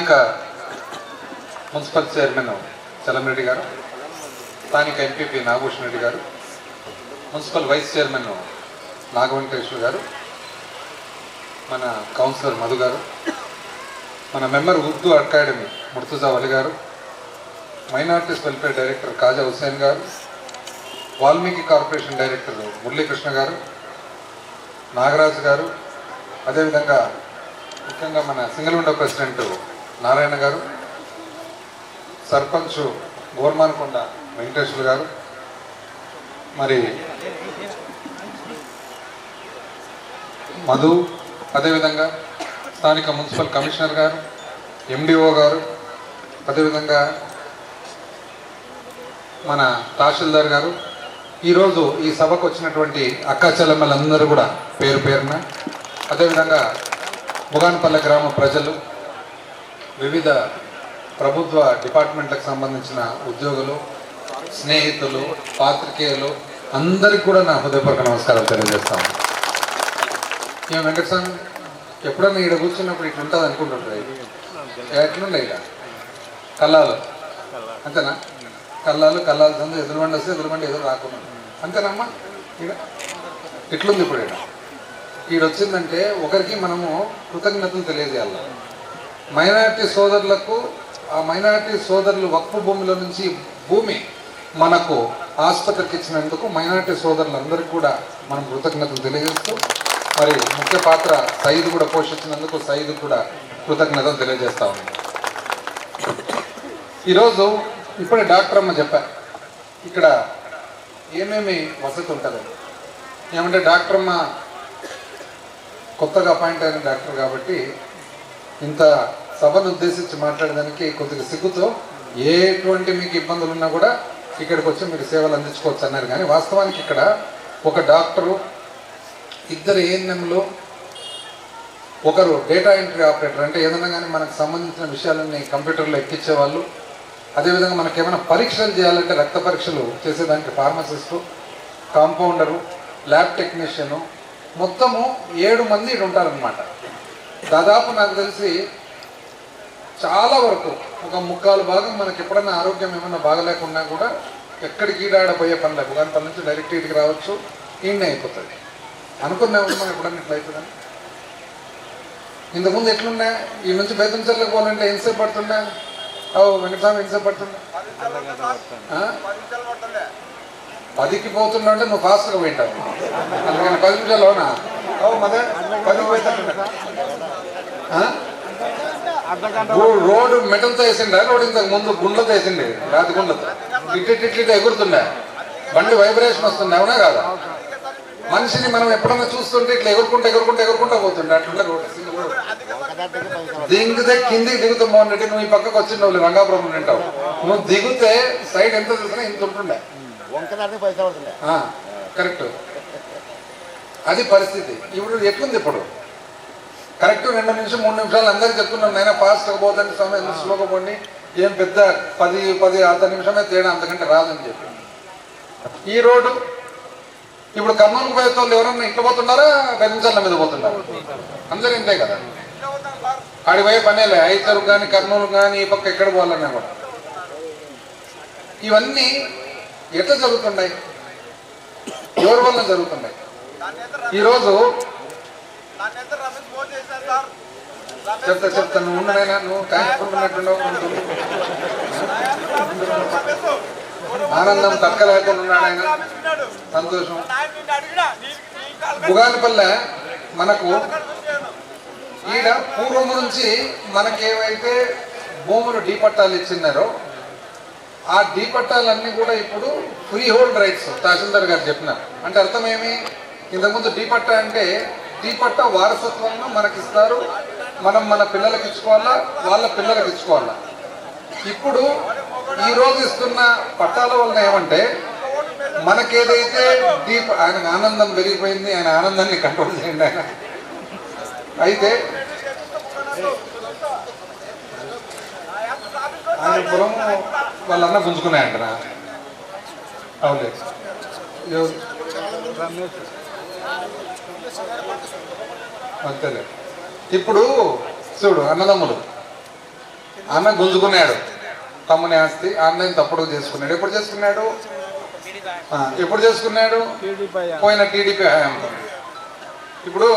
స్థానిక municipal chairman Chalam Reddy గారు స్థానిక ఎంపీపీ నాగభూషణ్ రెడ్డి గారు మున్సిపల్ వైస్ చైర్మన్ నాగవెంకటేశ్వర గారు మన కౌన్సిలర్ మధు గారు మన member Urdu academy Murtuza Vali garu minorities welfare director Khaja Hussain garu Valmiki corporation director Muralikrishna గారు నాగరాజు గారు అదేవిధంగా ముఖ్యంగా మన సింగల్గుండ ప్రెసిడెంట్ నారాయణ గారు సర్పంచ్ గోర్మానకొండ వెంకటేశ్వర గారు మరి మధు అదేవిధంగా స్థానిక మున్సిపల్ కమిషనర్ గారు ఎండిఓ గారు అదేవిధంగా మన తహసీల్దార్ గారు ఈరోజు ఈ సభకు వచ్చినటువంటి అక్కా చెల్లెమ్మలందరూ కూడా పేరు పేరున అదేవిధంగా బుగాన్పల్లె గ్రామ ప్రజలు వివిధ ప్రభుత్వ డిపార్ట్మెంట్లకు సంబంధించిన ఉద్యోగులు స్నేహితులు పాత్రికేయులు అందరికి కూడా నా హృదయపూర్వక నమస్కారాలు తెలియజేస్తాను మేము వెంకటస్వామి ఎప్పుడన్నా ఇక్కడ కూర్చున్నప్పుడు ఇట్లా ఉంటుంది అనుకుంటుంటారు ఎట్లుండే ఇక కల్లాలు అంతేనా? కల్లాలు కల్లాలు సందు ఎదురుబండి వస్తే ఎదురుబండి ఎదురు రాకుండా. అంతేనమ్మా ఈడ? ఇట్లుంది ఇప్పుడు ఈడ? ఈడ వచ్చిందంటే ఒకరికి మనము కృతజ్ఞతలు తెలియజేయాలి. మైనారిటీ సోదరులకు ఆ మైనారిటీ సోదరులు వక్ఫ్ భూమిలో నుంచి భూమి మనకు ఆసుపత్రికి ఇచ్చినందుకు మైనారిటీ సోదరులందరికీ కూడా మనం కృతజ్ఞతలు తెలియజేస్తూ మరి ముఖ్య పాత్ర సైద్ కూడా పోషించినందుకు సైద్ కూడా కృతజ్ఞతలు తెలియజేస్తా ఉన్నాం. ఈరోజు ఇప్పుడే డాక్టర్ అమ్మ చెప్పారు ఇక్కడ ఏమేమి వసతి ఉంటుంది? ఏమంటే డాక్టర్ అమ్మ కొత్తగా అపాయింట్ అయిన డాక్టర్ కాబట్టి ఇంత సభను ఉద్దేశించి మాట్లాడడానికి కొద్దిగా సిగ్గుతో ఎటువంటి మీకు ఇబ్బందులు ఉన్నా కూడా ఇక్కడికి వచ్చి మీరు సేవలు అందించుకోవచ్చు అన్నారు. కానీ వాస్తవానికి ఇక్కడ ఒక డాక్టరు ఇద్దరు ఏఎన్ఎంలు ఒకరు డేటా ఎంట్రీ ఆపరేటర్ అంటే ఏదైనా కానీ మనకు సంబంధించిన విషయాలన్నీ కంప్యూటర్లో ఎక్కించే వాళ్ళు అదేవిధంగా మనకి ఏమైనా పరీక్షలు చేయాలంటే రక్త పరీక్షలు చేసేదానికి ఫార్మసిస్టు కాంపౌండరు ల్యాబ్ టెక్నీషియను. మొత్తము ఏడు మంది ఇక్కడ ఉంటారనమాట దాదాపు నాకు తెలిసి చాలా వరకు ఒక ముక్కాలు భాగం మనకి ఎప్పుడైనా ఆరోగ్యం ఏమైనా బాగలేకున్నా కూడా ఎక్కడికి ఈడాడపోయే పని లేదు. పని నుంచి డైరెక్ట్ ఇటుకి రావచ్చు ఈయన అయిపోతుంది. అనుకున్నాము మనం ఎప్పుడన్నా ఇట్లా అవుతుందని ఇంతకుముందు ఎట్లున్నా? ఈ నుంచి బేతంచర్లకు పోవాలంటే ఎంతసేపు పడుతుండే ఓ వెంకటస్వామి ఎంతసేపు పడుతుండే పదికి పోతుండే నువ్వు ఫాస్ట్గా పోయింటావు. అందుకని పది నిమిషాల్లోనా? ఓ మదే రోడ్డు మెటల్తో వేసిండే? రోడ్డు ఇంతకు ముందు గుండ్లతో వేసిండే. రాతి గుండ్లతో. ఇట్టి ఎగురుతుండే. బండి వైబ్రేషన్ వస్తుండే అవునా కాదా? మనిషిని మనం ఎప్పుడన్నా చూస్తుంటే ఇట్లా ఎగురుకుంటూ ఎగురుకుంటూ ఎగురుకుంటూ పోతుండే. అట్లుండే దిగితే కిందికి దిగుతూ రెడ్డి నువ్వు ఈ పక్కకు వచ్చిన వాళ్ళు రంగాపురం ఉంటావు నువ్వు దిగితే సైడ్ ఎంత చూసినా ఇంత ఉంటుండే. కరెక్ట్. అది పరిస్థితి. ఇప్పుడు ఎట్లుంది ఇప్పుడు? కరెక్ట్ రెండు నిమిషం మూడు నిమిషాలు అందరికి చెప్తున్నాం నైనా ఫాస్ట్గా పోతుంది సమయం పోండి. ఏం పెద్ద పది పది అర్ధ నిమిషమే తేడా అంతకంటే రాదని చెప్పి. ఈ రోడ్డు ఇప్పుడు కర్నూలు పోయే వాళ్ళు ఎవరన్నా ఇంట్లో పోతున్నారా? బెంచర్ల మీద పోతున్నారా? అందరూ ఇంతే కదా. ఆడి పోయే పనేలే ఐతరు కానీ కర్నూలు కానీ ఈ పక్క ఎక్కడ పోవాలన్నా కూడా. ఇవన్నీ ఎట్లా జరుగుతున్నాయి? ఎవరి వల్ల జరుగుతున్నాయి? ఈరోజు చెప్తా చెప్తా నువ్వు ఉన్నదైనా నువ్వు కాయకుంటున్నట్టున్నావు ఆనందం తక్కలేకుండా ఉన్నాడు ఆయన. సంతోషం. బుగానిపల్లె మనకు ఈడ పూర్వం నుంచి మనకేవైతే భూములు డీ పట్టాలు ఇచ్చినారో ఆ డీ పట్టాలన్నీ కూడా ఇప్పుడు ఫ్రీ హోల్డ్ రైట్స్ తహసీల్దార్ గారు చెప్పినారు. అంటే అర్థం ఏమి? ఇంతకుముందు డీ పట్టా అంటే డీ పట్టా వారసత్వంగా మనకి ఇస్తారు మనం మన పిల్లలకి ఇచ్చుకోవాలా వాళ్ళ పిల్లలకి ఇచ్చుకోవాలా ఇప్పుడు ఈ రోజు ఇస్తున్న పట్టాల వలన ఏమంటే మనకేదైతే డీప్ ఆయన ఆనందం పెరిగిపోయింది ఆయన ఆనందాన్ని కంట్రోల్ చేయండి ఆయన. అయితే ఆయన పురం వాళ్ళన్న గుంజుకున్నాయంటనా అవులేదు అంతేలే ఇప్పుడు చూడు అన్నదమ్ములు. అన్న గుంజుకున్నాడు. తమ్ముని ఆస్తి ఆన్లైన్ తప్పుడు చేసుకున్నాడు. ఎప్పుడు చేసుకున్నాడు? ఎప్పుడు చేసుకున్నాడు? పోయిన టీడీపీ హయాంలో. ఇప్పుడు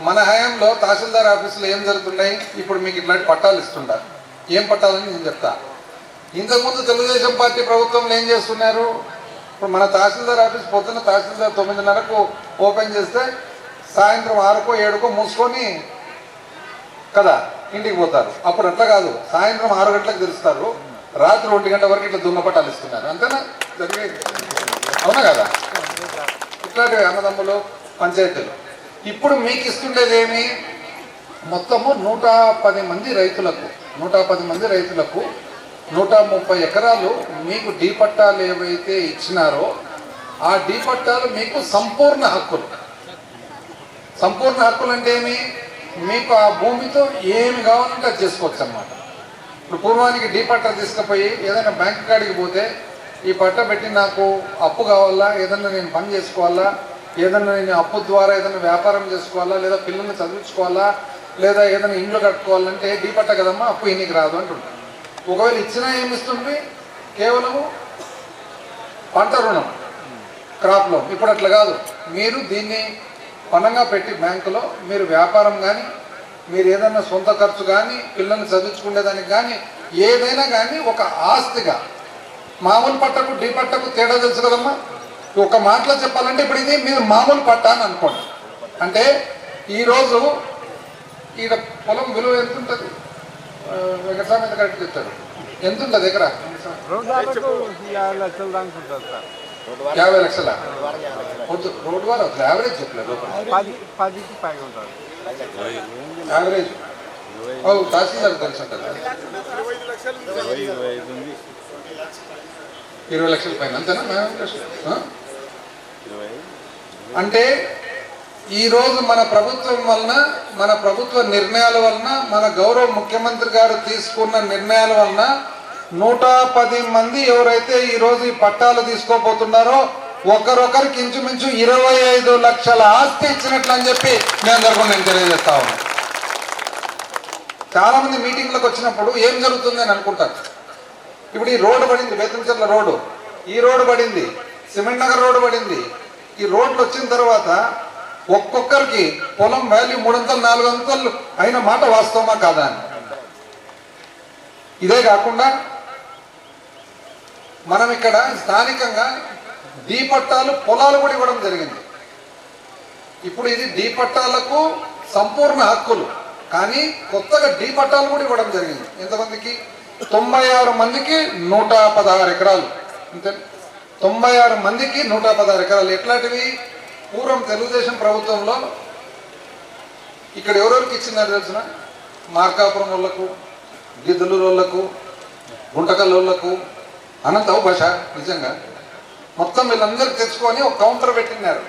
మన హయాంలో తహసీల్దార్ ఆఫీసులో ఏం జరుగుతున్నాయి? ఇప్పుడు మీకు ఇట్లాంటి పట్టాలు ఇస్తుంటారు ఏం పట్టాలని నేను చెప్తా. ఇంతకుముందు తెలుగుదేశం పార్టీ ప్రభుత్వంలో ఏం చేస్తున్నారు? ఇప్పుడు మన తహసీల్దార్ ఆఫీస్ పొద్దున్న తహసీల్దార్ తొమ్మిదిన్నరకు ఓపెన్ చేస్తే సాయంత్రం ఆరుకో ఏడుకో మూసుకొని కదా ఇంటికి పోతారు. అప్పుడు అట్లా కాదు. సాయంత్రం ఆరు గంటలకు తెలుస్తారు. రాత్రి ఒంటి గంట వరకు ఇట్లా దున్నపట్టాలు ఇస్తున్నారు. అంతేనా? జరిగేది. అవునా కదా? ఇట్లాంటివి అన్నదమ్ములు పంచాయతీలు. ఇప్పుడు మీకు ఇస్తుండేది ఏమి? మొత్తము నూట పది మంది రైతులకు నూట పది మంది రైతులకు నూట ముప్పై ఎకరాలు మీకు డీ పట్టాలు ఏవైతే ఇచ్చినారో ఆ డీ పట్టాలు మీకు సంపూర్ణ హక్కులు. సంపూర్ణ హక్కులు అంటే ఏమి? మీకు ఆ భూమితో ఏమి కావాలంటే అది చేసుకోవచ్చు అన్నమాట. ఇప్పుడు పూర్వానికి డీ పట్టా తీసుకుపోయి ఏదైనా బ్యాంక్ కాడికి పోతే ఈ పట్ట పెట్టి నాకు అప్పు కావాలా? ఏదైనా నేను పని చేసుకోవాలా? ఏదైనా నేను అప్పు ద్వారా ఏదైనా వ్యాపారం చేసుకోవాలా? లేదా పిల్లల్ని చదివించుకోవాలా? లేదా ఏదైనా ఇండ్లు కట్టుకోవాలంటే డీ పట్ట కదమ్మా అప్పు ఇన్నికి రాదు అంటుంటారు. ఒకవేళ ఇచ్చినా ఏమి ఇస్తుంది? కేవలము పంట రుణం క్రాప్ లోన్ ఇప్పుడు అట్లా కాదు. మీరు దీన్ని పనంగా పెట్టి బ్యాంకులో మీరు వ్యాపారం కానీ మీరు ఏదైనా సొంత ఖర్చు కానీ పిల్లల్ని చదివించుకునేదానికి కానీ ఏదైనా కానీ ఒక ఆస్తిగా మామూలు పట్టకు డీ పట్టకు తేడా తెలుసు కదమ్మా? ఒక మాటలో చెప్పాలంటే ఇప్పుడు ఇది మీరు మామూలు పట్ట అని అనుకోండి. అంటే ఈరోజు ఈడ పొలం విలువ ఎంత ఉంటుంది వెంకటస్వామి ఎంత కరెక్ట్ చెప్తారు ఎంత ఉంటుంది ఎకరా యాభై లక్షలు దాకా ఉంటుంది సార్ యాభై లక్షల రోడ్డు వద్దు రోడ్డు వారు యావరేజ్ చెప్పలేదు పదికి పైగా ఉంటుంది యావరేజ్ తహసీల్దార్ తెలిసి ఉంటుంది ఇరవై లక్షల పైన అంతేనా అంటే ఈరోజు మన ప్రభుత్వం వలన మన ప్రభుత్వ నిర్ణయాల వలన మన గౌరవ ముఖ్యమంత్రి గారు తీసుకున్న నిర్ణయాల వలన నూట పది మంది ఎవరైతే ఈరోజు ఈ పట్టాలు తీసుకోబోతున్నారో ఒకరొకరికి ఇంచుమించు ఇరవై ఐదు లక్షల ఆస్తి ఇచ్చినట్లు అని చెప్పి మీ అందరికీ నేను తెలియజేస్తా ఉన్నాను చాలా మంది మీటింగ్లకు వచ్చినప్పుడు ఏం జరుగుతుంది అని అనుకుంటారు. ఇప్పుడు ఈ రోడ్డు పడింది బేతంచెర్ల రోడ్డు. ఈ రోడ్డు పడింది సిమెంట్ నగర్ రోడ్డు పడింది. ఈ రోడ్లు వచ్చిన తర్వాత ఒక్కొక్కరికి పొలం వాల్యూ మూడొంతలు నాలుగు వందలు అయిన మాట వాస్తవమా కాదా అని. ఇదే కాకుండా మనం ఇక్కడ స్థానికంగా డీ పట్టాలు పొలాలు కూడా ఇవ్వడం జరిగింది. ఇప్పుడు ఇది డీ పట్టాలకు సంపూర్ణ హక్కులు కానీ కొత్తగా డీ పట్టాలు కూడా ఇవ్వడం జరిగింది. ఎంతమందికి? తొంభై ఆరు మందికి నూట పదహారు ఎకరాలు. అంతే. తొంభై ఆరు మందికి నూట పదహారు ఎకరాలు. ఎట్లాంటివి? పూర్వం తెలుగుదేశం ప్రభుత్వంలో ఇక్కడ ఎవరెవరికి ఇచ్చిందని తెలిసిన? మార్కాపురం వాళ్ళకు గిద్దులు వాళ్ళకు గుంటకల్ వాళ్ళకు అనంతవు భాష నిజంగా. మొత్తం వీళ్ళందరూ తెచ్చుకొని ఒక కౌంటర్ పెట్టినారు.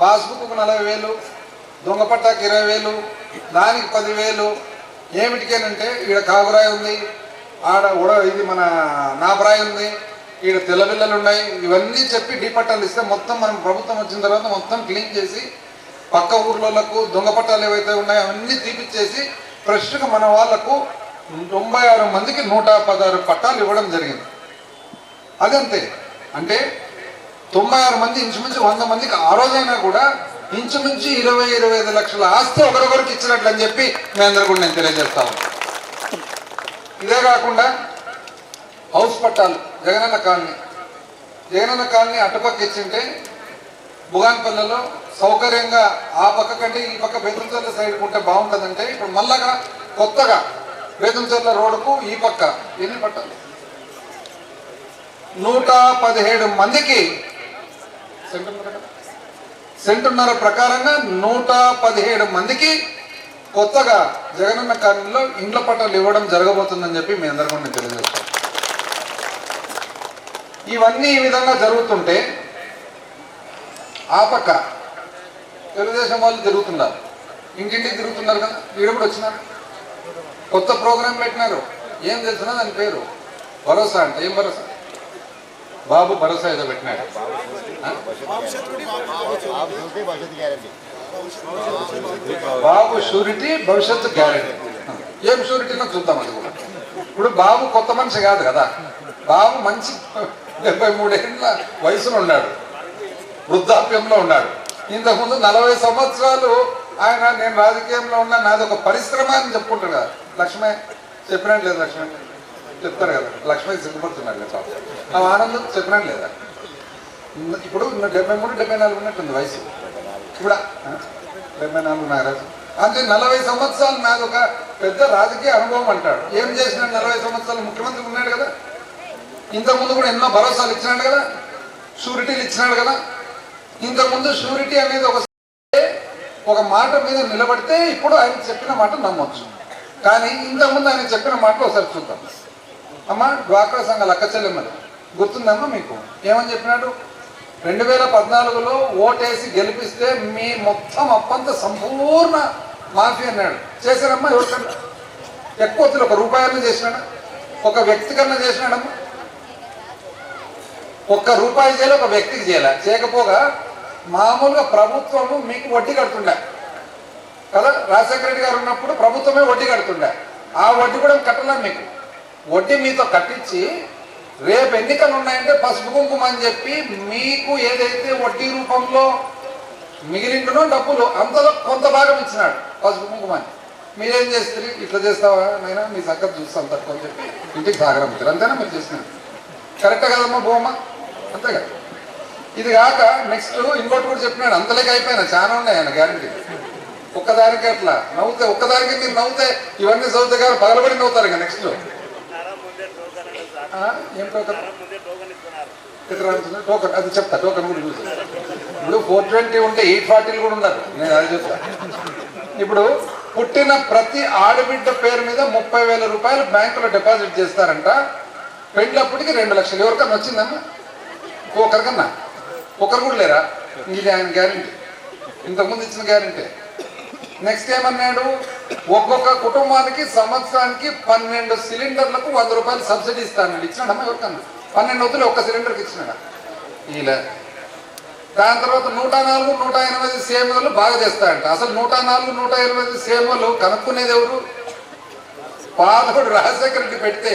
పాస్బుక్ నలభై వేలు దొంగ పట్టాకి ఇరవై వేలు దానికి పదివేలు. ఏమిటికేనంటే ఈడ కాగురాయి ఉంది ఆడ ఉడ ఇది మన నాపరాయి ఉంది. ఈడ తెల్లబిల్లలు ఉన్నాయి. ఇవన్నీ చెప్పి డిపట్టాలు ఇస్తే మొత్తం మనం ప్రభుత్వం వచ్చిన తర్వాత మొత్తం క్లీన్ చేసి పక్క ఊర్లకు దొంగ పట్టాలు ఏవైతే ఉన్నాయో అవన్నీ తీపిచ్చేసి ఫ్రెష్గా మన వాళ్ళకు తొంభై ఆరు మందికి నూట పదహారు పట్టాలు ఇవ్వడం జరిగింది. అదంతే. అంటే తొంభై ఆరు మంది ఇంచుమించు వంద మందికి ఆ రోజైనా కూడా ఇంచుమించు ఇరవై ఇరవై ఐదు లక్షల ఆస్తి ఒకరొకరికి ఇచ్చినట్లు అని చెప్పి మీ అందరు కూడా నేను తెలియజేస్తాను ఇదే కాకుండా హౌస్ పట్టాలు. జగనన్న కాలనీ జగనన్న కాలనీ అటుపక్క ఇచ్చింటే బుగాన్పల్లెలో సౌకర్యంగా ఆ పక్క కంటే ఈ పక్క బేతంచర్ల సైడ్ ఉంటే బాగుంటుందంటే ఇప్పుడు మళ్ళాగా కొత్తగా బేతంచర్ల రోడ్డుకు ఈ పక్క ఎన్ని పట్టాలి నూట పదిహేడు మందికి సెంటున్నర ప్రకారంగా నూట పదిహేడు మందికి కొత్తగా జగనన్న కాలనీలో ఇండ్ల పట్టాలు ఇవ్వడం జరగబోతుందని చెప్పి మీ అందరికీ నేను తెలియజేస్తాను ఇవన్నీ ఈ విధంగా జరుగుతుంటే ఆ పక్క తెలుగుదేశం వాళ్ళు తిరుగుతున్నారు ఇంటింటికి తిరుగుతున్నారు కదా? వీడు కూడా వచ్చినారు కొత్త ప్రోగ్రాం పెట్టినారు. ఏం తెలిసినా దాని పేరు? భరోసా అంటే. ఏం భరోసా? బాబు భరోసా ఏదో పెట్టినాడు. బాబు షూరిటీ భవిష్యత్తు గ్యారంటీ షూరిటీ భవిష్యత్తు గ్యారెంటీ. ఏం షూరిటీనో చూద్దాం అది కూడా. ఇప్పుడు బాబు కొత్త మనిషి కాదు కదా. బాబు మంచి డెబ్బై మూడేళ్ళ వయసులో ఉన్నాడు. వృద్ధాప్యంలో ఉన్నాడు. ఇంతకుముందు నలభై సంవత్సరాలు ఆయన నేను రాజకీయంలో ఉన్నా నాది ఒక పరిశ్రమ అని చెప్పుకుంటాడు కదా. లక్ష్మే చెప్పినట్టు లేదు లక్ష్మే. చెప్తారు కదా. లక్ష్మే సిగ్గుపడుతున్నాడు కదా ఆ ఆనందం చెప్పినట్టు లేదా? ఇప్పుడు డెబ్బై మూడు డెబ్బై నాలుగు ఉన్నట్టుంది వయసు. ఇప్పుడు డెబ్బై నాలుగు నాగరాజు అంటే నలభై సంవత్సరాలు నాది ఒక పెద్ద రాజకీయ అనుభవం అంటాడు. ఏం చేసినాడు నలభై సంవత్సరాలు? ముఖ్యమంత్రి ఉన్నాడు కదా. ఇంతకుముందు కూడా ఎన్నో భరోసాలు ఇచ్చినాడు కదా? షూరిటీలు ఇచ్చినాడు కదా? ఇంతకుముందు షూరిటీ అనేది ఒక ఒక మాట మీద నిలబడితే ఇప్పుడు ఆయన చెప్పిన మాట నమ్మొచ్చు. కానీ ఇంతకుముందు ఆయన చెప్పిన మాట ఒకసారి చూద్దాం. అమ్మ డ్వాక్రా సంఘాల అక్క చెల్లెమ్మలు గుర్తుందమ్మా మీకు? ఏమని చెప్పినాడు? రెండు వేల పద్నాలుగులో ఓటేసి గెలిపిస్తే మీ మొత్తం అప్పంత సంపూర్ణ మాఫీ అన్నాడు. చేశారమ్మా ఎవరికన్నా? ఎక్కువ ఒక రూపాయలను చేసినాడా? ఒక వ్యక్తి కన్నా చేసినాడమ్మా? ఒక్క రూపాయి చేయాలి ఒక వ్యక్తికి చేయాలి. చేయకపోగా మామూలుగా ప్రభుత్వము మీకు వడ్డీ కడుతుండే. కదా రాజశేఖర రెడ్డి గారు ఉన్నప్పుడు ప్రభుత్వమే వడ్డీ కడుతుండే. ఆ వడ్డీ కూడా కట్టలేం మీకు. వడ్డీ మీతో కట్టించి రేపు ఎన్నికలు ఉన్నాయంటే పసుపు కుంకుమ అని చెప్పి మీకు ఏదైతే వడ్డీ రూపంలో మిగిలిండునో డబ్బులు అంతలో కొంత భాగం ఇచ్చినాడు పసుపు కుంకుమ అని. మీరేం చేస్తారు ఇట్లా చేస్తావా నైనా మీ సంగతి చూస్తాం తక్కువ అని చెప్పి ఇంటికి సాగరం అంతేనా మీరు చేసినారు కరెక్టే కదమ్మా బొమ్మ? అంతే కదా ఇది కాక నెక్స్ట్ ఇంకోటి కూడా చెప్పినాడు అంతలేక అయిపోయినా చాలా ఉన్నాయి ఆయన గ్యారంటీ ఒక్కదానికి అట్లా. నవ్వుతే ఒక్కదానికి మీరు నవ్వుతే ఇవన్నీ చదివితే కాదు పగలబడి నవ్వుతారు ఇంకా నెక్స్ట్ ఏం టోకన్ టోకన్ అది చెప్తా టోకన్ కూడా చూసి ఇప్పుడు ఫోర్ ట్వంటీ ఉంటే ఎయిట్ ఫార్టీలు కూడా ఉన్నారు నేను అది చెప్తా ఇప్పుడు పుట్టిన ప్రతి ఆడబిడ్డ పేరు మీద ముప్పై వేల రూపాయలు బ్యాంకులో డిపాజిట్ చేస్తారంట. పెళ్ళప్పటికి రెండు లక్షలు. ఎవరికన్నా వచ్చిందమ్మా? ఒకరికన్నా ఒకరు కూడా లేరా? ఇది ఆయన గ్యారంటీ. ఇంతకుముందు ఇచ్చిన గ్యారంటీ. నెక్స్ట్ ఏమన్నాడు? ఒక్కొక్క కుటుంబానికి సంవత్సరానికి పన్నెండు సిలిండర్లకు వంద రూపాయలు సబ్సిడీ ఇస్తానండి. ఇచ్చినాడమ్మా ఎవరికన్నా? పన్నెండు వద్దులు ఒక్క సిలిండర్కి ఇచ్చినాడా? ఇలా దాని తర్వాత నూట నాలుగు నూట ఎనిమిది సేమలు బాగా చేస్తాయంట. అసలు నూట నాలుగు నూట ఎనిమిది సేమలు కనుక్కునేది ఎవరు? పాదకుడు రాజశేఖర రెడ్డి పెడితే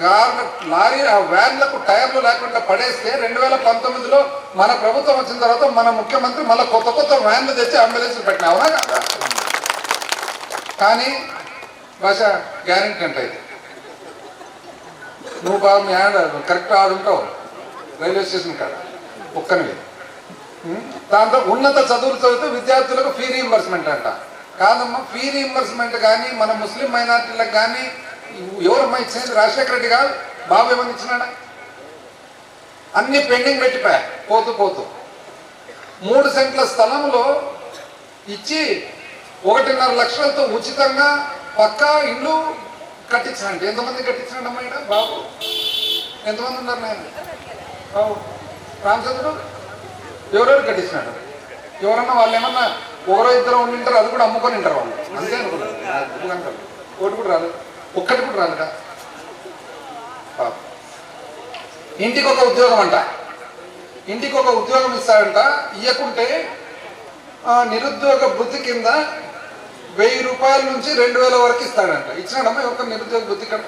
కార్ లారీ ఆ వ్యాన్లకు టైర్లు లేకుండా పడేస్తే రెండు వేల పంతొమ్మిదిలో మన ప్రభుత్వం వచ్చిన తర్వాత మన ముఖ్యమంత్రి మళ్ళీ కొత్త కొత్త వ్యాన్లు తెచ్చి అంబులెన్స్ పెట్టిన. అవునా? కానీ భాష గ్యారెంటీ అంటే నువ్వు బాగా మీ ఆడ కరెక్ట్ ఆడుంటావు రైల్వే స్టేషన్ కాడ. ఒక్కనివి దాంతో ఉన్నత చదువులు చదివితే విద్యార్థులకు ఫీ రీఎంబర్స్మెంట్ అంట. కాదమ్మా ఫీ రీఎంబర్స్మెంట్ కానీ మన ముస్లిం మైనార్టీలకు కానీ ఎవరమ్మా ఇచ్చేది? రాజశేఖర రెడ్డి కాదు బాబు ఏమని ఇచ్చినాడా? అన్ని పెండింగ్ పెట్టిపోయా. పోతూ పోతూ. మూడు సెంట్ల స్థలంలో ఇచ్చి ఒకటిన్నర లక్షలతో ఉచితంగా పక్కా ఇల్లు కట్టించినండి. ఎంతమంది కట్టించాడమ్మా ఇక్కడ బాబు? ఎంతమంది ఉన్నారు నేను బాబు? రామచంద్రుడు? ఎవరెవరు కట్టించినాడు? ఎవరన్నా వాళ్ళు ఏమన్నా ఒకరో ఇద్దరు ఉండింటారు అది కూడా అమ్ముకొని ఉంటారు వాళ్ళు. అంతే అనుకున్నారు నాకు ఒకటి కూడా రాలేదు. ఒక్కటి కూడా రాలేదా పాపం. ఇంటికి ఒక ఉద్యోగం అంట ఇంటికి ఒక ఉద్యోగం ఇస్తాడంట. ఇవ్వకుంటే నిరుద్యోగ బుద్ధి కింద వెయ్యి రూపాయల నుంచి రెండు వేల వరకు ఇస్తాడంట. ఇచ్చినాడమ్మా ఒక నిరుద్యోగ బుద్ధి కింద?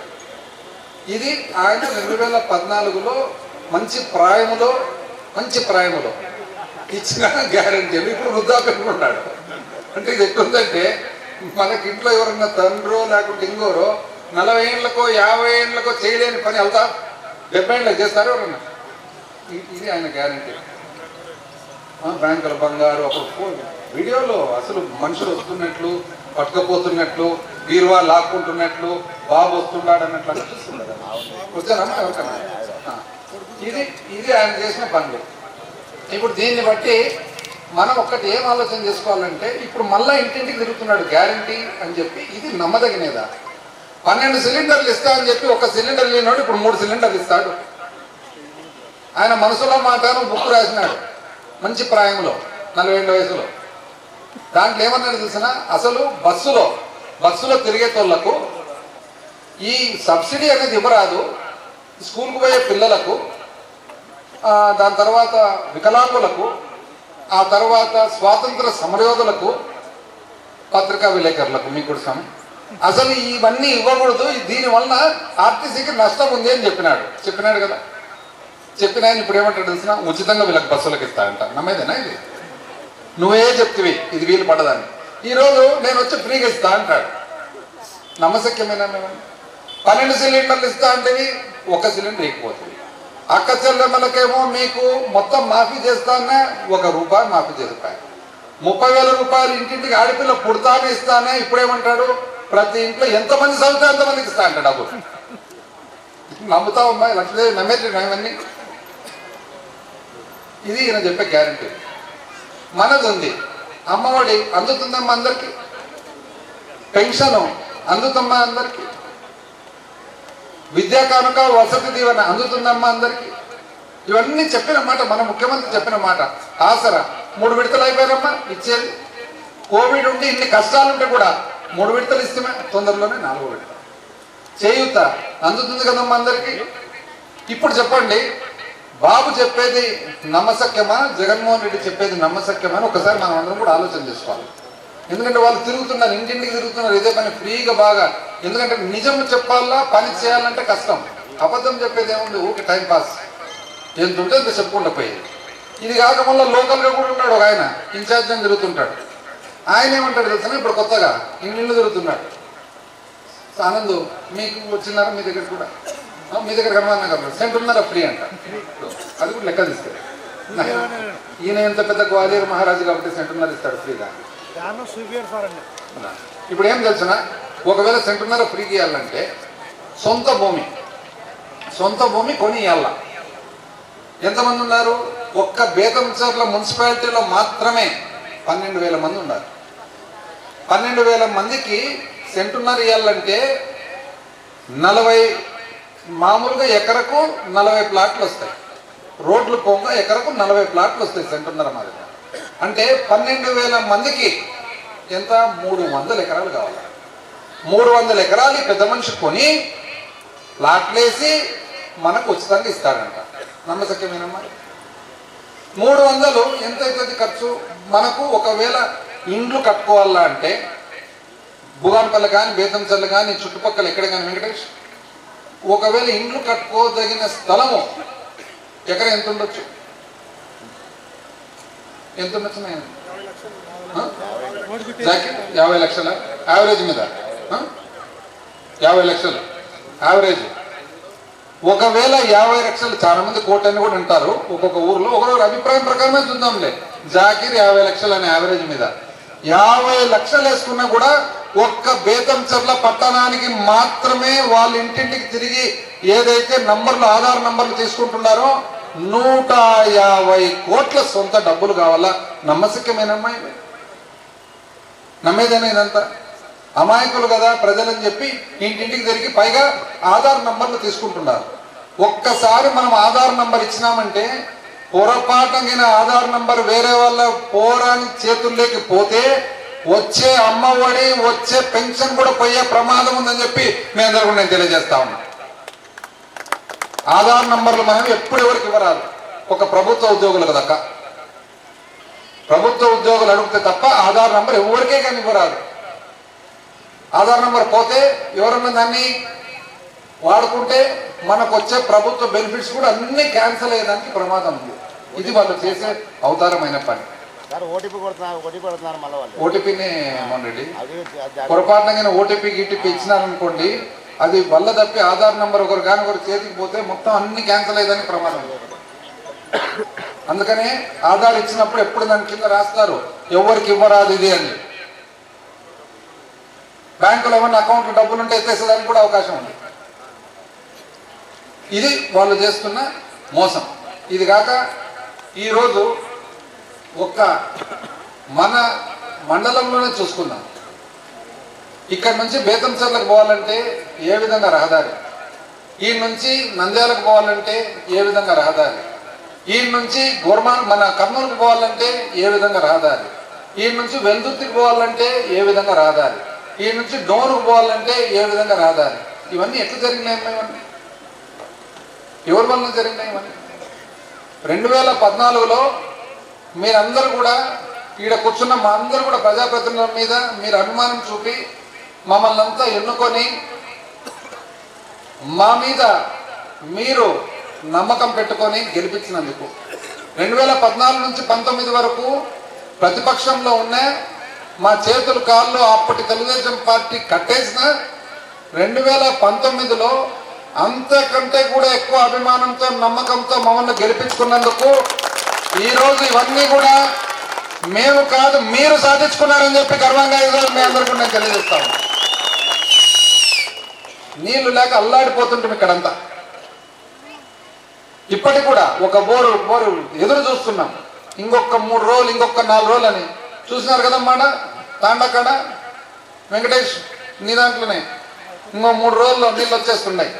ఇది ఆయన రెండు వేల పద్నాలుగులో మంచి ప్రాయములో మంచి ప్రాయములో ఇచ్చిన గ్యారంటీ ఇప్పుడు వృద్ధాప్యంలో ఉన్నాడు. అంటే ఇది ఎట్లుందంటే మనకి ఇంట్లో ఎవరన్నా తండ్రో లేకుంటే ఇంకోరో నలభై ఏళ్ళకో యాభై ఏళ్ళకో చేయలేని పని వెళ్తా డెబ్బై ఏళ్ళకి చేస్తారు ఎవరన్నా? ఇది ఆయన గ్యారంటీ బ్యాంకుల బంగారు అప్పుడు ఫోన్ వీడియోలో అసలు మనుషులు వస్తున్నట్లు పట్టుకపోతున్నట్లు బీరువా లాక్కుంటున్నట్లు బాబు వస్తున్నాడు అన్నట్లు అనిపిస్తుంది వచ్చారమ్మా ఎవరికన్నా? ఇది ఇది ఆయన చేసిన పనులు. ఇప్పుడు దీన్ని బట్టి మనం ఒక్కటి ఏం ఆలోచన చేసుకోవాలంటే ఇప్పుడు మళ్ళీ ఇంటింటికి తిరుగుతున్నాడు గ్యారంటీ అని చెప్పి ఇది నమ్మదగినదా? పన్నెండు సిలిండర్లు ఇస్తా అని చెప్పి ఒక సిలిండర్ లేనివాడు ఇప్పుడు మూడు సిలిండర్లు ఇస్తాడు. ఆయన మనసులో మాటను బుక్ రాసినాడు. మంచి ప్రాయంలో నలభై ఏళ్ళ వయసులో. దాంట్లో ఏమన్నాడు తెలిసిన అసలు బస్సులో బస్సులో తిరిగేటోళ్ళకు ఈ సబ్సిడీ అనేది ఇవ్వరాదు. స్కూల్కి పోయే పిల్లలకు దాని తర్వాత వికలాంగులకు ఆ తర్వాత స్వాతంత్ర సమరయోధులకు పత్రికా విలేకరులకు మీకు కూడా అసలు ఇవన్నీ ఇవ్వకూడదు. దీని వలన ఆర్టీసీకి నష్టం ఉంది అని చెప్పినాడు. చెప్పినాడు కదా. చెప్పిన ఆయన ఇప్పుడు ఏమంటాడు తెలిసిన? ఉచితంగా వీళ్ళకి బస్సులకు ఇస్తా అంట. నమ్మేదేనా ఇది? నువ్వే చెప్తివి ఇది వీలు పడదని. ఈరోజు నేను వచ్చి ఫ్రీగా ఇస్తా అంటాడు. నమ్మశక్యమేనా మేము పన్నెండు సిలిండర్లు ఇస్తా అంటే ఒక సిలిండర్ ఎక్కిపోతుంది. అక్క చెల్లెమ్మలకేమో మీకు మొత్తం మాఫీ చేస్తానే ఒక రూపాయి మాఫీ చేస్తాయి ముప్పై వేల రూపాయలు ఇంటింటికి ఆడపిల్ల పుడతానే ఇస్తానే ఇప్పుడేమంటాడు? ప్రతి ఇంట్లో ఎంతమంది చదివితే అంతమందికి ఇస్తా అంట డబ్బు నమ్ముతా ఉమ్మా లక్ష్మీ నమ్మేది ఇవన్నీ. ఇది ఈయన చెప్పే గ్యారంటీ మనది ఉంది. అమ్మఒడి అందుతుందమ్మా అందరికి. పెన్షన్ అందుతుందమ్మా అందరికి. విద్యా కానుక వసతి దీవెన అందుతుందమ్మా అందరికి. ఇవన్నీ చెప్పిన మాట మన ముఖ్యమంత్రి చెప్పిన మాట. ఆసరా. మూడు విడతలు అయిపోయారమ్మా ఇచ్చేది. కోవిడ్ ఉండి ఇన్ని కష్టాలుంటే కూడా మూడు విడతలు ఇస్తే తొందరలోనే నాలుగో విడత. చేయూత అందుతుంది కదమ్మా అందరికీ. ఇప్పుడు చెప్పండి బాబు చెప్పేది నమ్మసక్యమా జగన్మోహన్ రెడ్డి చెప్పేది నమ్మసక్యమా అని ఒకసారి మనం అందరం కూడా ఆలోచన చేసుకోవాలి. ఎందుకంటే వాళ్ళు తిరుగుతున్నారు ఇంటింటికి తిరుగుతున్నారు ఇదే పని ఫ్రీగా బాగా. ఎందుకంటే నిజం చెప్పాలా పని చేయాలంటే కష్టం. అబద్ధం చెప్పేది ఏముంది? ఊరికి టైం పాస్. ఎంత ఉంటే అంత చెప్పుకుంటూ పోయేది. ఇది కాక మళ్ళీ లోకల్గా కూడా ఉన్నాడు ఒక ఆయన ఇన్ఛార్జ్ అని తిరుగుతుంటాడు. ఆయన ఏమంటాడు తెలుసా? ఇప్పుడు కొత్తగా ఇల్లు తిరుగుతున్నాడు. ఆనంద్ మీకు వచ్చినారా మీ దగ్గర కూడా? మీ దగ్గర కనుమన్నా కదా సెంట్ ఉన్నారా? ఫ్రీ అంట. అది కూడా లెక్క తీసుకెళ్ళి ఈయన ఎంత పెద్ద గ్వాలియర్ మహారాజు కాబట్టి సెంట్ ఉన్నారు ఇస్తాడు ఫ్రీగా. ఇప్పుడు ఏం తెలుసునా? ఒకవేళ సెంటున్నర ఫ్రీకి ఇవ్వాలంటే సొంత భూమి సొంత భూమి కొని ఇవ్వాల ఎంతమంది ఉన్నారు? ఒక్క బేతంచర్ల మున్సిపాలిటీలో మాత్రమే పన్నెండు వేల మంది ఉన్నారు. పన్నెండు వేల మందికి సెంటున్నర ఇవ్వాలంటే నలభై మామూలుగా ఎకరకు నలభై ప్లాట్లు వస్తాయి. రోడ్లు పోగా ఎకరకు నలభై ప్లాట్లు వస్తాయి సెంటున్నర మాదిరిగా. అంటే పన్నెండు వేల మందికి ఎంత? మూడు వందల ఎకరాలు కావాలి. మూడు వందల ఎకరాలు పెద్ద మనిషి కొని ప్లాట్లేసి మనకు ఉచితంగా ఇస్తాడంట. నమ్మసక్యమేనమ్మా మూడు వందలు ఎంత అవుతుంది ఖర్చు? మనకు ఒకవేళ ఇండ్లు కట్టుకోవాలా అంటే భూగాన్పల్లి కానీ బేతంచల్లి కానీ చుట్టుపక్కల ఎక్కడ కానీ వెంకటేష్ ఒకవేళ ఇండ్లు కట్టుకోదగిన స్థలము ఎక్కడ ఎంత ఉండొచ్చు? ఎంత ఉండొచ్చు నేను యాభై లక్షల? యావరేజ్ మీద? యాభై లక్షలు? యావరేజ్? ఒకవేళ యాభై లక్షలు చాలా మంది కోటి అని కూడా అంటారు ఒక్కొక్క ఊర్లో ఒకరొకరు అభిప్రాయం ప్రకారమే చూద్దాంలే. జాకీర్ యాభై లక్షలు అనే యావరేజ్ మీద. యాభై లక్షలు వేసుకున్నా కూడా ఒక్క బేతంచెర్ల పట్టణానికి మాత్రమే వాళ్ళ ఇంటింటికి తిరిగి ఏదైతే నంబర్లు ఆధార్ నంబర్లు తీసుకుంటున్నారో నూట యాభై కోట్ల సొంత డబ్బులు కావాలా? నమ్మశక్యమేనమ్మా అమ్మాయి నమ్మేదేనా ఇదంతా అమాయకులు కదా ప్రజలని చెప్పి ఇంటింటికి తిరిగి పైగా ఆధార్ నంబర్లు తీసుకుంటున్నారు. ఒక్కసారి మనం ఆధార్ నంబర్ ఇచ్చినామంటే పొరపాటుగిన ఆధార్ నంబర్ వేరే వాళ్ళ పోరాని చేతుల్లోకి పోతే వచ్చే అమ్మఒడి వచ్చే పెన్షన్ కూడా పోయే ప్రమాదం ఉందని చెప్పి మీ అందరూ నేను తెలియజేస్తా ఉన్నా. ఆధార్ నంబర్లు మనం ఎప్పుడు ఎవరికి ఇవ్వరాదు. ఒక ప్రభుత్వ ఉద్యోగులకు దక్క. ప్రభుత్వ ఉద్యోగులు అడిగితే తప్ప ఆధార్ నంబర్ ఎవరికే కానీ ఇవ్వరాదు. ఆధార్ నంబర్ పోతే ఎవరన్నా దాన్ని వాడుకుంటే మనకు వచ్చే ప్రభుత్వ బెనిఫిట్స్ కూడా అన్ని క్యాన్సిల్ అయ్యేదానికి ప్రమాదం ఉంది. ఇది వాళ్ళు చేసే అవతారమైన పని. ఓటీపీని రెడ్డి పొరపాటున ఓటీపీ గిటిపీ ఇచ్చినారనుకోండి అది వల్ల తప్పి ఆధార్ నంబర్ ఒకరు కానీ ఒకరు చేతికి పోతే మొత్తం అన్ని క్యాన్సిల్ అయ్యేదానికి ప్రమాదం. అందుకనే ఆధార్ ఇచ్చినప్పుడు ఎప్పుడు దాని కింద రాస్తారు? ఎవరికి ఇవ్వరాదు ఇది అని. బ్యాంకులో ఏమన్నా అకౌంట్లో డబ్బులు ఉంటే ఎత్తేసేదానికి కూడా అవకాశం ఉంది. ఇది వాళ్ళు చేస్తున్న మోసం. ఇది కాక ఈరోజు ఒక్క మన మండలంలోనే చూసుకుందాం. ఇక్కడ నుంచి బేతంచర్లకు పోవాలంటే ఏ విధంగా రహదారి? ఈ నుంచి నంద్యాలకు పోవాలంటే ఏ విధంగా రహదారి? ఈ నుంచి గుర్మా మన కర్నూలుకు పోవాలంటే ఏ విధంగా రహదారి? ఈ నుంచి వెల్దుర్తికి పోవాలంటే ఏ విధంగా రహదారి? ఈ నుంచి డోరుకు పోవాలంటే ఏ విధంగా రాదాలి? ఇవన్నీ ఎట్లా జరిగినాయమ్మా ఇవన్నీ? ఎవరి వలన జరిగినాయి ఇవన్నీ? రెండు వేల పద్నాలుగులో మీరందరూ కూడా ఈడ కూర్చున్న మా అందరూ కూడా ప్రజాప్రతినిధుల మీద మీరు అనుమానం చూపి మమ్మల్ని అంతా ఎన్నుకొని మా మీద మీరు నమ్మకం పెట్టుకొని గెలిపించినందుకు. రెండు వేల పద్నాలుగు నుంచి పంతొమ్మిది వరకు ప్రతిపక్షంలో ఉన్న మా చేతులు కాళ్ళు అప్పటి తెలుగుదేశం పార్టీ కట్టేసిన రెండు వేల పంతొమ్మిదిలో అంతకంటే కూడా ఎక్కువ అభిమానంతో నమ్మకంతో మమ్మల్ని గెలిపించుకున్నందుకు ఈరోజు ఇవన్నీ కూడా మేము కాదు మీరు సాధించుకున్నారని చెప్పి గర్వంగా ఈరోజు మీ అందరికీ నేను తెలియజేస్తాను నీళ్ళు లేక అల్లాడిపోతుంటాం ఇక్కడంతా. ఇప్పటికి కూడా ఒక బోరు బోరు ఎదురు చూస్తున్నాం. ఇంకొక మూడు రోజులు ఇంకొక నాలుగు రోజులు అని చూసినారు కదమ్మా తాండకాడ? వెంకటేష్ నీ దాంట్లోనే. ఇంకో మూడు రోజుల్లో నీళ్ళు వచ్చేస్తున్నాయి.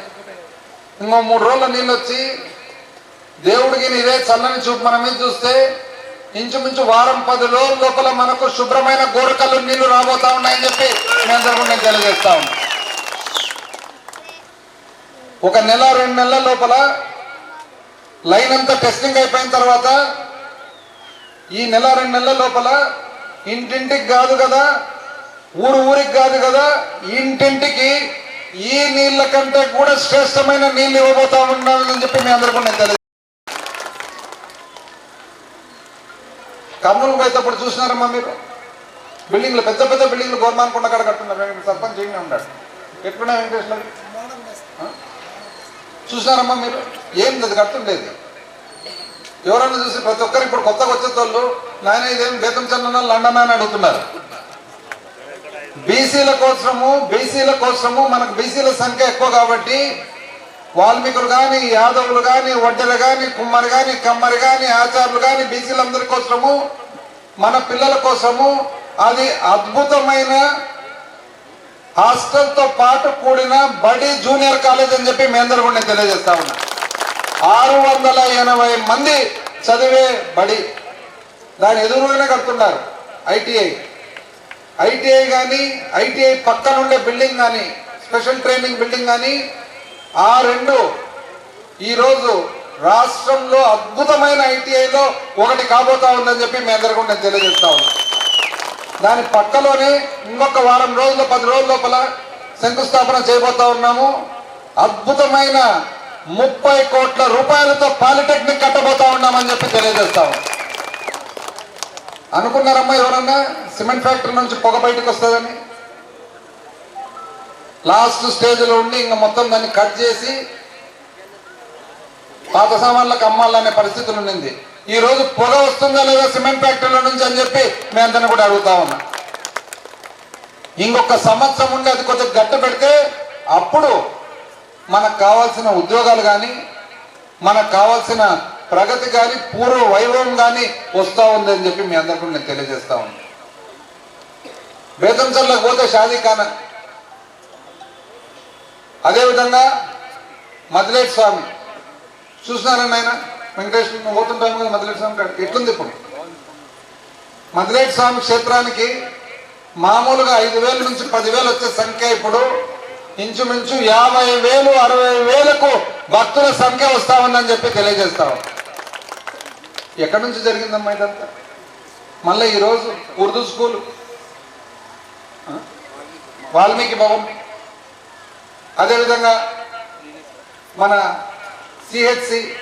ఇంకో మూడు రోజుల్లో నీళ్ళు వచ్చి దేవుడికి నీదే చల్లని చూపు మనమే చూస్తే ఇంచుమించు వారం పది రోజుల లోపల మనకు శుభ్రమైన గోరకలు నీళ్ళు రాబోతా ఉన్నాయని చెప్పి నేను అందరికీ నేను తెలియజేస్తా ఒక నెల రెండు నెలల లోపల లైన్ అంతా టెస్టింగ్ అయిపోయిన తర్వాత ఈ నెల రెండు నెలల లోపల ఇంటింటికి కాదు కదా ఊరు ఊరికి కాదు కదా ఇంటింటికి ఈ నీళ్ళ కంటే కూడా శ్రేష్టమైన నీళ్ళు ఇవ్వబోతా ఉన్నానని చెప్పి మీ అందరికీ నేను తెలియదు కర్నూలు పోయేటప్పుడు చూసినారమ్మా మీరు? బిల్డింగ్లు పెద్ద పెద్ద బిల్డింగ్లు గోర్మాన్ కొండ కాడ కట్టున్నారు. సర్పంచ్ ఏమి ఉన్నాడు ఎట్లున్నా వెంకటేశ్వర చూసినారమ్మా మీరు? ఏం లేదు కట్టడం లేదు. ఎవరన్నా చూసి ప్రతి ఒక్కరు ఇప్పుడు కొత్తగా వచ్చేటోళ్ళు నాయన ఇదేం బేతం చందన లండన్ అని అడుగుతున్నారు. బీసీల కోసము బీసీల కోసము మనకు బీసీల సంఖ్య ఎక్కువ కాబట్టి వాల్మీకులు కానీ యాదవులు కానీ వడ్డెలు కానీ కుమ్మరి కానీ కమ్మరి కానీ ఆచార్యులు కానీ బీసీలందరి కోసము మన పిల్లల కోసము అది అద్భుతమైన హాస్టల్తో పాటు కూడిన బడి జూనియర్ కాలేజ్ అని చెప్పి మీ అందరూ కూడా నేను తెలియజేస్తా ఉన్నా. ఆరు వందల ఎనభై మంది చదివే బడి. దాని ఎదురుగానే కడుతున్నారు ఐటీఐ. ఐటీఐ కానీ ఐటీఐ పక్కన ఉండే బిల్డింగ్ కానీ స్పెషల్ ట్రైనింగ్ బిల్డింగ్ కానీ ఆ రెండు ఈరోజు రాష్ట్రంలో అద్భుతమైన ఐటీఐలో ఒకటి కాబోతా ఉందని చెప్పి మీ అందరికీ నేను తెలియజేస్తా ఉన్నాను దాని పక్కలోనే ఇంకొక వారం రోజుల్లో పది రోజుల లోపల శంకుస్థాపన చేయబోతా ఉన్నాము. అద్భుతమైన ముప్పై కోట్ల రూపాయలతో పాలిటెక్నిక్ కట్టబోతా ఉన్నామని చెప్పి తెలియజేస్తాం. అనుకున్నారమ్మా ఎవరన్నా? సిమెంట్ ఫ్యాక్టరీ నుంచి పొగ బయటకు వస్తుందని? లాస్ట్ స్టేజ్లో ఉండి ఇంకా మొత్తం దాన్ని కట్ చేసి పాత సామాన్లకు అమ్మాలనే పరిస్థితులు ఉండింది. ఈ రోజు పొగ వస్తుందా లేదా సిమెంట్ ఫ్యాక్టరీల నుంచి అని చెప్పి మేము అందరిని కూడా అడుగుతా ఉన్నా. ఇంకొక సంవత్సరం ఉండి అది కొద్దిగా గట్ట పెడితే అప్పుడు మనకు కావాల్సిన ఉద్యోగాలు కానీ మనకు కావాల్సిన ప్రగతి కానీ పూర్వ వైభవం కానీ వస్తూ ఉందని చెప్పి మీ అందరికీ నేను తెలియజేస్తా ఉన్నా. బేతంచర్లకు పోతే షాదీ ఖానా. అదేవిధంగా మదిలేటి స్వామి. చూసినారని ఆయన వెంకటేశ్వర పోతుంటాము కదా మదిలేటి స్వామి ఎట్లుంది ఇప్పుడు? మదిలేటి స్వామి క్షేత్రానికి మామూలుగా ఐదు వేల నుంచి పదివేలు వచ్చే సంఖ్య ఇప్పుడు ఇంచుమించు యాభై వేలు అరవై వేలకు భక్తుల సంఖ్య వస్తా ఉందని చెప్పి తెలియజేస్తాం. ఎక్కడి నుంచి జరిగిందమ్మా ఇదంతా? మళ్ళీ ఈరోజు ఉర్దూ స్కూల్. వాల్మీకి భవన్. అదేవిధంగా మన సిహెచ్సి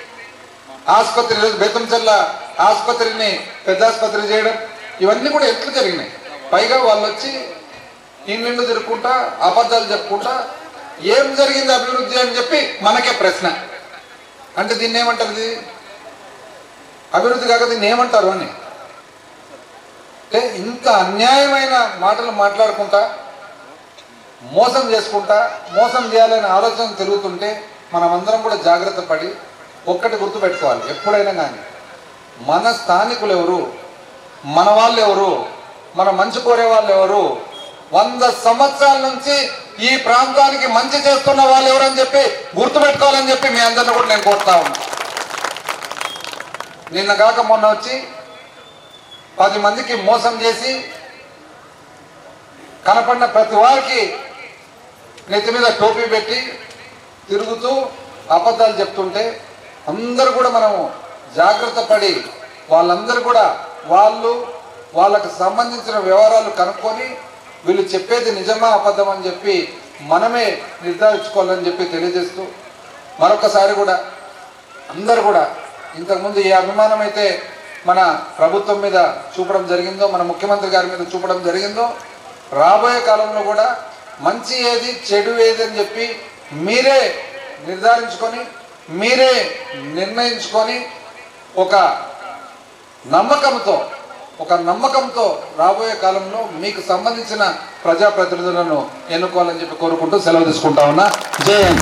ఆసుపత్రి ఈరోజు ఆసుపత్రిని పెద్ద ఆసుపత్రి చేయడం ఇవన్నీ కూడా ఎట్లు జరిగినాయి. పైగా వాళ్ళు వచ్చి ఇన్నిండు తిరుక్కుంటా అబద్ధాలు చెప్పుకుంటా ఏం జరిగింది అభివృద్ధి అని చెప్పి మనకే ప్రశ్న. అంటే దీన్ని ఏమంటారు ఇది? అభివృద్ధి కాక దీన్ని ఏమంటారు అని? అంటే ఇంత అన్యాయమైన మాటలు మాట్లాడుకుంటా మోసం చేసుకుంటా మోసం చేయాలనే ఆలోచన తిరుగుతుంటే మనమందరం కూడా జాగ్రత్త పడి ఒక్కటి గుర్తుపెట్టుకోవాలి ఎప్పుడైనా కానీ. మన స్థానికులు ఎవరు? మన వాళ్ళు ఎవరు మన మంచి కోరే వాళ్ళు ఎవరు వంద సంవత్సరాల నుంచి ఈ ప్రాంతానికి మంచి చేస్తున్న వాళ్ళు ఎవరని చెప్పి గుర్తుపెట్టుకోవాలని చెప్పి మీ అందరిని కూడా నేను కోరుతా ఉన్నా. నిన్న కాక మొన్న వచ్చి పది మందికి మోసం చేసి కనపడిన ప్రతి వారికి నెత్తి మీద టోపీ పెట్టి తిరుగుతూ అబద్ధాలు చెప్తుంటే అందరూ కూడా మనము జాగ్రత్త పడి వాళ్ళందరూ కూడా వాళ్ళు వాళ్ళకు సంబంధించిన వివరాలు కనుక్కొని వీళ్ళు చెప్పేది నిజమా అబద్ధం అని చెప్పి మనమే నిర్ధారించుకోవాలని చెప్పి తెలియజేస్తూ మరొకసారి కూడా అందరు కూడా ఇంతకుముందు ఏ అభిమానం అయితే మన ప్రభుత్వం మీద చూపడం జరిగిందో మన ముఖ్యమంత్రి గారి మీద చూపడం జరిగిందో రాబోయే కాలంలో కూడా మంచి ఏది చెడు ఏది అని చెప్పి మీరే నిర్ధారించుకొని మీరే నిర్ణయించుకొని ఒక నమ్మకంతో ఒక నమ్మకంతో రాబోయే కాలంలో మీకు సంబంధించిన ప్రజాప్రతినిధులను ఎన్నుకోవాలని చెప్పి కోరుకుంటూ సెలవు తీసుకుంటా ఉన్నా. జయన్